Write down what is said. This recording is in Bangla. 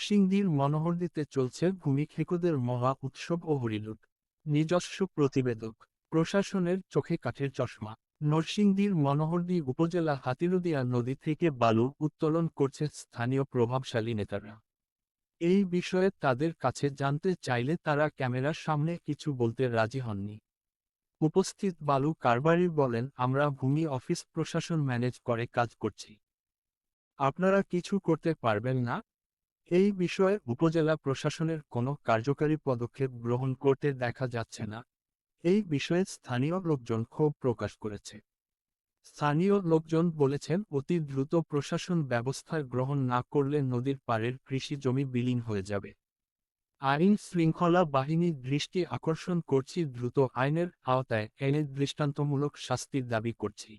নরসিংদীর মনোহরদীতে চলছে ভূমি ভূমিক্ষেকদের মহা উৎসব ও হরিলুট। নিজস্ব প্রতিবেদক, প্রশাসনের চোখে কাঠের চশমা। নরসিংদীর মনোহরদী উপজেলা হাতিরুদিয়া নদী থেকে বালু উত্তোলন করছে স্থানীয় প্রভাবশালী নেতারা। এই বিষয়ে তাদের কাছে জানতে চাইলে তারা ক্যামেরার সামনে কিছু বলতে রাজি হননি। উপস্থিত বালু কারবারি বলেন, আমরা ভূমি অফিস প্রশাসন ম্যানেজ করে কাজ করছি। আপনারা কিছু করতে পারবেন না? এই বিষয়ে উপজেলা প্রশাসনের কোনো কার্যকারী পদক্ষেপ গ্রহণ করতে দেখা যাচ্ছে না। এই বিষয়ে স্থানীয় লোকজন ক্ষোভ প্রকাশ করেছে। স্থানীয় লোকজন বলেছেন, অতি দ্রুত প্রশাসন ব্যবস্থা গ্রহণ না করলে নদীর পাড়ের কৃষি জমি বিলীন হয়ে যাবে। আইন শৃঙ্খলা বাহিনীর দৃষ্টি আকর্ষণ করছি, দ্রুত আইনের আওতায় এনে দৃষ্টান্তমূলক শাস্তির দাবি করছি।